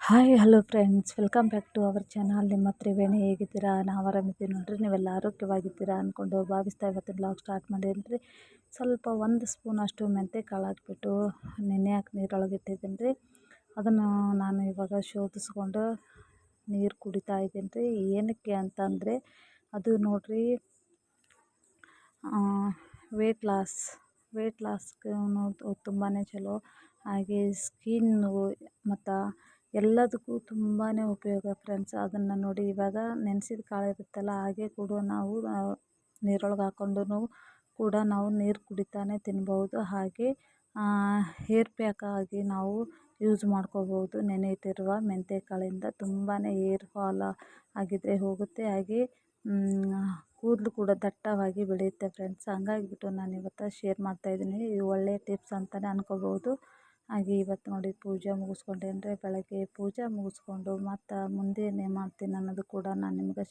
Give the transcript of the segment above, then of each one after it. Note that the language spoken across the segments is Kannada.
Hi, hello friends. Welcome back to our channel. ನಿಮ್ಮ ತ್ರಿವೇಣಿ ಹೇಗಿದ್ದೀರಾ? ನಾವು ಆರಾಮಿದ್ದೀವಿ ನೋಡಿರಿ. ನೀವೆಲ್ಲ ಆರೋಗ್ಯವಾಗಿದ್ದೀರಾ ಅಂದ್ಕೊಂಡು ಭಾವಿಸ್ತಾ ಇವತ್ತು ಬ್ಲಾಗ್ ಸ್ಟಾರ್ಟ್ ಮಾಡಿದ್ದೀನಿ ಸ್ವಲ್ಪ ಒಂದು ಸ್ಪೂನ್ ಅಷ್ಟು ಮೆಂತೆ ಕಾಳು ಹಾಕ್ಬಿಟ್ಟು ನೆನೆ ಹಾಕಿ ನೀರೊಳಗೆ ಇಟ್ಟಿದ್ದೀನಿ ರೀ ಅದನ್ನು ನಾನು ಇವಾಗ ಶೋಧಿಸ್ಕೊಂಡು ನೀರು ಕುಡಿತಾ ಇದ್ದೀನಿ ರೀ ಏನಕ್ಕೆ ಅಂತಂದರೆ, ಅದು ನೋಡಿರಿ ವೇಟ್ ಲಾಸ್ ವೇಟ್ ಲಾಸ್ಗೂ ತುಂಬಾ ಚಲೋ. ಹಾಗೆ ಸ್ಕಿನ್ನು ಮತ್ತು ಎಲ್ಲದಕ್ಕೂ ತುಂಬಾ ಉಪಯೋಗ ಫ್ರೆಂಡ್ಸ್ ಅದನ್ನು ನೋಡಿ ಇವಾಗ ನೆನೆಸಿದ ಕಾಳು ಇರುತ್ತಲ್ಲ, ಹಾಗೆ ಕೂಡ ನಾವು ನೀರೊಳಗೆ ಹಾಕ್ಕೊಂಡು ಕೂಡ ನಾವು ನೀರು ಕುಡಿತಾನೆ ತಿನ್ಬೌದು ಹಾಗೆ ಹೇರ್ ಪ್ಯಾಕ್ ಆಗಿ ನಾವು ಯೂಸ್ ಮಾಡ್ಕೋಬೋದು ನೆನೆಯುತ್ತಿರುವ ಮೆಂತ್ಯ ಕಾಳಿಂದ ತುಂಬಾ ಹೇರ್ ಫಾಲ್ ಆಗಿದ್ದರೆ ಹೋಗುತ್ತೆ. ಹಾಗೆ ಕೂದಲು ಕೂಡ ದಟ್ಟವಾಗಿ ಬೆಳೆಯುತ್ತೆ ಫ್ರೆಂಡ್ಸ್ ಹಂಗಾಗಿಬಿಟ್ಟು ನಾನು ಇವತ್ತು ಶೇರ್ ಮಾಡ್ತಾಯಿದ್ದೀನಿ ಇದು ಒಳ್ಳೆಯ ಟಿಪ್ಸ್ ಅಂತಲೇ ಅನ್ಕೋಬೋದು ಹಾಗೆ ಇವತ್ತು ನೋಡಿ ಪೂಜೆ ಮುಗಿಸ್ಕೊಂಡೆ ಅಂದರೆ ಬೆಳಗ್ಗೆ ಪೂಜೆ ಮುಗಿಸ್ಕೊಂಡು ಮತ್ತು ಮುಂದೆ ಏನೇನು ಮಾಡ್ತೀನಿ ಅನ್ನೋದು ಕೂಡ ನಾನು ನಿಮ್ಗೆ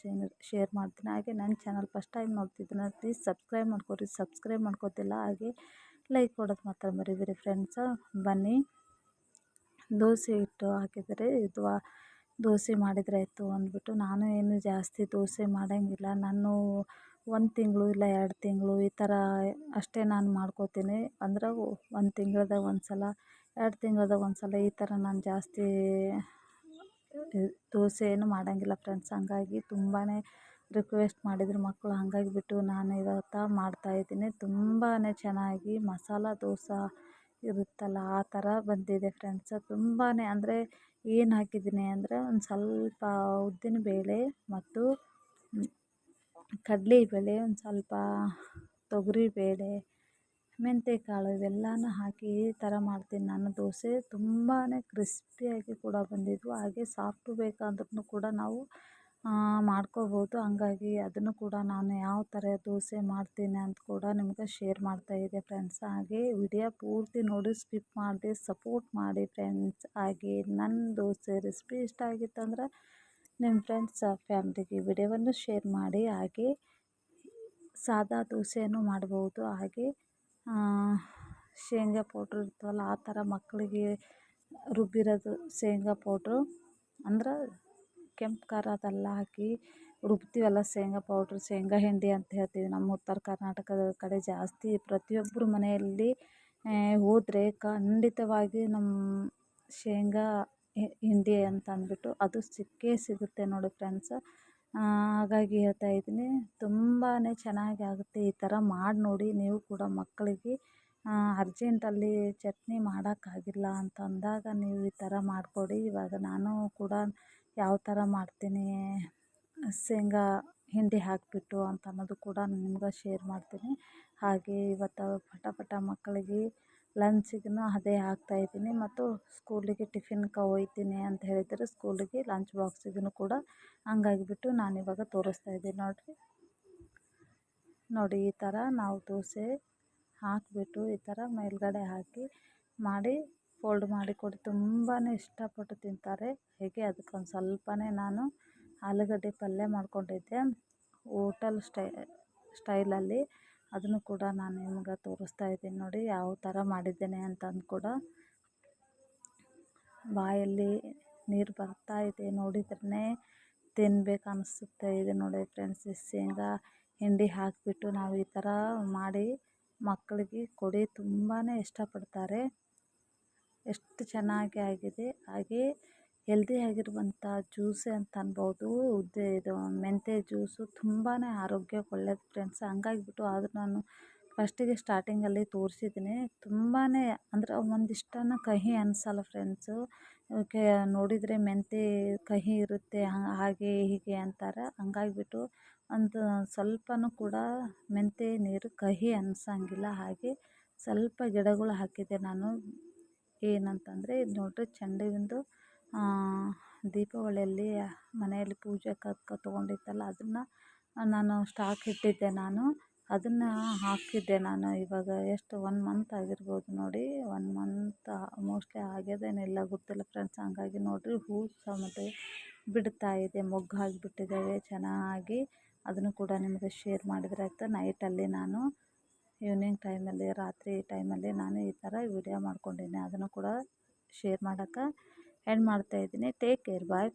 ಶೇರ್ ಮಾಡ್ತೀನಿ. ಹಾಗೆ ನನ್ನ ಚಾನಲ್ ಫಸ್ಟ್ ಟೈಮ್ ನೋಡ್ತಿದ್ದೀನಿ ಪ್ಲೀಸ್ ಸಬ್ಸ್ಕ್ರೈಬ್ ಮಾಡ್ಕೊರಿ. ಸಬ್ಸ್ಕ್ರೈಬ್ ಮಾಡ್ಕೋತಿಲ್ಲ, ಹಾಗೆ ಲೈಕ್ ಕೊಡೋದು ಮಾತ್ರ ಮರಿಬೇಡಿ ಫ್ರೆಂಡ್ಸ ಬನ್ನಿ. ದೋಸೆ ಹಿಟ್ಟು ಹಾಕಿದರೆ ಇದು ದೋಸೆ ಮಾಡಿದರೆ ಆಯಿತು ಅಂದ್ಬಿಟ್ಟು ನಾನು ಏನು ಜಾಸ್ತಿ ದೋಸೆ ಮಾಡೋಂಗಿಲ್ಲ. ನಾನು ಒಂದು ತಿಂಗಳು ಇಲ್ಲ ಎರಡು ತಿಂಗಳು ಈ ಥರ ಅಷ್ಟೇ ನಾನು ಮಾಡ್ಕೋತೀನಿ. ಅಂದ್ರೆ ಒಂದು ತಿಂಗಳ್ದಾಗ ಒಂದು ಸಲ ಎರಡು ತಿಂಗಳ್ದಾಗ ಒಂದ್ಸಲ ಈ ಥರ ನಾನು ಜಾಸ್ತಿ ದೋಸೆ ಏನು ಮಾಡೋಂಗಿಲ್ಲ ಫ್ರೆಂಡ್ಸ್. ಹಂಗಾಗಿ ತುಂಬಾ ರಿಕ್ವೆಸ್ಟ್ ಮಾಡಿದ್ರು ಮಕ್ಕಳು. ಹಂಗಾಗಿ ಬಿಟ್ಟು ನಾನು ಇವತ್ತು ಮಾಡ್ತಾಯಿದ್ದೀನಿ ತುಂಬಾ ಚೆನ್ನಾಗಿ ಮಸಾಲ ದೋಸೆ ಇರುತ್ತಲ್ಲ, ಆ ಥರ ಬಂದಿದೆ ಫ್ರೆಂಡ್ಸ್. ತುಂಬಾ ಅಂದರೆ ಏನು ಹಾಕಿದ್ದೀನಿ ಅಂದರೆ ಒಂದು ಸ್ವಲ್ಪ ಉದ್ದಿನ ಬೇಳೆ ಮತ್ತು ಕಡಲೆ ಬೇಳೆ, ಒಂದು ಸ್ವಲ್ಪ ತೊಗರಿಬೇಳೆ ಮೆಂತ್ಯಕಾಳು ಇವೆಲ್ಲನೂ ಹಾಕಿ ಈ ಥರ ಮಾಡ್ತೀನಿ. ನಾನು ದೋಸೆ ತುಂಬಾ ಕ್ರಿಸ್ಪಿಯಾಗಿ ಕೂಡ ಬಂದಿದ್ವು. ಹಾಗೆ ಸಾಫ್ಟು ಬೇಕಂದ್ರೂ ಕೂಡ ನಾವು ಮಾಡ್ಕೋಬೋದು. ಹಂಗಾಗಿ ಅದನ್ನು ಕೂಡ ನಾನು ಯಾವ ಥರ ದೋಸೆ ಮಾಡ್ತೀನಿ ಅಂತ ಕೂಡ ನಿಮ್ಗೆ ಶೇರ್ ಮಾಡ್ತಾಯಿದ್ದೆ ಫ್ರೆಂಡ್ಸ್. ಹಾಗೆ ವಿಡಿಯೋ ಪೂರ್ತಿ ನೋಡಿ, ಸ್ಕಿಪ್ ಮಾಡಿದೆ, ಸಪೋರ್ಟ್ ಮಾಡಿ ಫ್ರೆಂಡ್ಸ್. ಹಾಗೆ ನನ್ನ ದೋಸೆ ರೆಸಿಪಿ ಇಷ್ಟ ಆಗಿತ್ತಂದ್ರೆ ನಿಮ್ಮ ಫ್ರೆಂಡ್ಸ್ ಫ್ಯಾಮ್ಲಿಗೆ ವಿಡಿಯೋವನ್ನು ಶೇರ್ ಮಾಡಿ. ಹಾಗೆ ಸಾದಾ ದೋಸೆಯನ್ನು ಮಾಡ್ಬೋದು. ಹಾಗೆ ಶೇಂಗಾ ಪೌಡ್ರ್ ಇರ್ತವಲ್ಲ, ಆ ಥರ ಮಕ್ಕಳಿಗೆ ರುಬ್ಬಿರೋದು ಶೇಂಗಾ ಪೌಡ್ರು. ಅಂದ್ರೆ ಕೆಂಪು ಖಾರ ಅದೆಲ್ಲ ಹಾಕಿ ರುಬ್ತೀವಲ್ಲ ಶೇಂಗಾ ಪೌಡ್ರು, ಶೇಂಗಾ ಹಿಂಡಿ ಅಂತ ಹೇಳ್ತೀವಿ. ನಮ್ಮ ಉತ್ತರ ಕರ್ನಾಟಕದ ಕಡೆ ಜಾಸ್ತಿ ಪ್ರತಿಯೊಬ್ಬರ ಮನೆಯಲ್ಲಿ ಹೋದರೆ ಖಂಡಿತವಾಗಿ ನಮ್ಮ ಶೇಂಗಾ ಹಿಂಡಿ ಅಂತ ಅಂದ್ಬಿಟ್ಟು ಅದು ಸಿಕ್ಕೇ ಸಿಗುತ್ತೆ ನೋಡಿ ಫ್ರೆಂಡ್ಸ್. ಹಾಗಾಗಿ ಹೇಳ್ತಾ ಇದ್ದೀನಿ ತುಂಬಾ ಚೆನ್ನಾಗಿ ಆಗುತ್ತೆ ಈ ಥರ ಮಾಡಿ ನೋಡಿ, ನೀವು ಕೂಡ ಮಕ್ಕಳಿಗೆ ಅರ್ಜೆಂಟಲ್ಲಿ ಚಟ್ನಿ ಮಾಡೋಕ್ಕಾಗಿಲ್ಲ ಅಂತ ಅಂದಾಗ ನೀವು ಈ ಥರ ಮಾಡಿಕೊಡಿ. ಇವಾಗ ನಾನು ಕೂಡ ಯಾವ ಥರ ಮಾಡ್ತೀನಿ, ಶೇಂಗಾ ಹಿಂಡಿ ಹಾಕಿಬಿಟ್ಟು ಅಂತ ಅನ್ನೋದು ಕೂಡ ನಿಮ್ಗೆ ಶೇರ್ ಮಾಡ್ತೀನಿ. ಹಾಗೆ ಇವತ್ತು ಪಟ ಪಟ ಮಕ್ಕಳಿಗೆ ಲಂಚಿಗೂ ಅದೇ ಹಾಕ್ತಾಯಿದ್ದೀನಿ ಮತ್ತು ಸ್ಕೂಲಿಗೆ ಟಿಫಿನ್ಗೆ ಒಯ್ತೀನಿ ಅಂತ ಹೇಳಿದರೆ ಸ್ಕೂಲಿಗೆ ಲಂಚ್ ಬಾಕ್ಸಿಗೂ ಕೂಡ ಹಂಗಾಗಿಬಿಟ್ಟು ಇವಾಗ ತೋರಿಸ್ತಾ ಇದ್ದೀನಿ ನೋಡಿರಿ. ನೋಡಿ ಈ ಥರ ನಾವು ದೋಸೆ ಹಾಕಿಬಿಟ್ಟು ಈ ಥರ ಮೇಲುಗಡೆ ಹಾಕಿ ಮಾಡಿ ಫೋಲ್ಡ್ ಮಾಡಿ ಕೊಡಿ. ತುಂಬಾ ಇಷ್ಟಪಟ್ಟು ತಿಂತಾರೆ. ಹೇಗೆ ಅದಕ್ಕೊಂದು ಸ್ವಲ್ಪನೇ ನಾನು ಆಲೂಗಡ್ಡೆ ಪಲ್ಯ ಮಾಡ್ಕೊಂಡಿದ್ದೆ. ಹೋಟೆಲ್ ಸ್ಟೈ, ಸ್ಟೈಲಲ್ಲಿ ಅದನ್ನು ಕೂಡ ನಾನು ನಿಮ್ಗೆ ತೋರಿಸ್ತಾ ಇದ್ದೀನಿ ನೋಡಿ, ಯಾವ ಥರ ಮಾಡಿದ್ದೇನೆ ಅಂತಂದು ಕೂಡ. ಬಾಯಲ್ಲಿ ನೀರು ಬರ್ತಾ ಇದೆ ನೋಡಿದ್ರೆ, ತಿನ್ಬೇಕು ಅನಿಸುತ್ತೆ ಇದು ನೋಡಿ ಫ್ರೆಂಡ್ಸ್ ಶೇಂಗಾ ಹಿಂಡಿ ಹಾಕಿಬಿಟ್ಟು ನಾವು ಈ ಥರ ಮಾಡಿ ಮಕ್ಕಳಿಗೆ ಕೊಡಿ ತುಂಬಾ ಇಷ್ಟಪಡ್ತಾರೆ. ಎಷ್ಟು ಚೆನ್ನಾಗಿ ಆಗಿದೆ. ಹಾಗೆ ಹೆಲ್ದಿಯಾಗಿರುವಂಥ ಜ್ಯೂಸೆ ಅಂತ ಅನ್ಬೋದು. ಉದ್ದೆ ಇದು ಮೆಂತ್ಯ ಜ್ಯೂಸು ತುಂಬಾ ಆರೋಗ್ಯಕ್ಕೆ ಒಳ್ಳೇದು ಫ್ರೆಂಡ್ಸ್ ಹಂಗಾಗಿಬಿಟ್ಟು ಆದರೂ ನಾನು ಫಸ್ಟಿಗೆ ಸ್ಟಾರ್ಟಿಂಗಲ್ಲಿ ತೋರಿಸಿದ್ದೀನಿ ತುಂಬಾ ಅಂದರೆ ಒಂದಿಷ್ಟನ್ನು ಕಹಿ ಅನಿಸಲ್ಲ ಫ್ರೆಂಡ್ಸು ಓಕೆ, ನೋಡಿದರೆ ಮೆಂತ್ಯ ಕಹಿ ಇರುತ್ತೆ ಹಾಗೆ ಹೀಗೆ ಅಂತಾರೆ. ಹಂಗಾಗಿಬಿಟ್ಟು ಒಂದು ಸ್ವಲ್ಪನೂ ಕೂಡ ಮೆಂತ್ಯ ನೀರು ಕಹಿ ಅನ್ಸಂಗಿಲ್ಲ. ಹಾಗೆ ಸ್ವಲ್ಪ ಗಿಡಗಳು ಹಾಕಿದ್ದೆ ನಾನು. ಏನಂತಂದರೆ ಇದು ನೋಡಿರಿ ಚೆಂಡು ದೀಪಾವಳಿಯಲ್ಲಿ ಮನೆಯಲ್ಲಿ ಪೂಜೆಗೆ ತಗೊಂಡಿತ್ತಲ್ಲ ಅದನ್ನು ನಾನು ಸ್ಟಾಕ್ ಇಟ್ಟಿದ್ದೆ ನಾನು. ಅದನ್ನು ಹಾಕಿದ್ದೆ ನಾನು. ಇವಾಗ ಎಷ್ಟು ಒನ್ ಮಂತ್ ಆಗಿರ್ಬೋದು ನೋಡಿ. ಒನ್ ಮಂತ್ ಮೋಸ್ಟ್ಲಿ ಆಗ್ಯದೇನಿಲ್ಲ, ಗೊತ್ತಿಲ್ಲ ಫ್ರೆಂಡ್ಸ್ ಹಂಗಾಗಿ ನೋಡಿರಿ ಹೂ ಸಮೇತ ಬಿಡ್ತಾ ಇದೆ, ಮೊಗ್ಗು ಆಗಿಬಿಟ್ಟಿದ್ದಾವೆ ಚೆನ್ನಾಗಿ. ಅದನ್ನು ಕೂಡ ನಿಮಗೆ ಶೇರ್ ಮಾಡಿದರೆ ಆಯಿತು. ನೈಟಲ್ಲಿ ನಾನು ಈವ್ನಿಂಗ್ ಟೈಮಲ್ಲಿ ರಾತ್ರಿ ಟೈಮಲ್ಲಿ ನಾನು ಈ ಥರ ವಿಡಿಯೋ ಮಾಡ್ಕೊಂಡಿದ್ದೆ. ಅದನ್ನು ಕೂಡ ಶೇರ್ ಮಾಡೋಕ್ಕೆ ಎಂಡ್ ಮಾಡ್ತಾಯಿದ್ದೀನಿ ಟೇಕ್ ಕೇರ್ ಬಾಯ್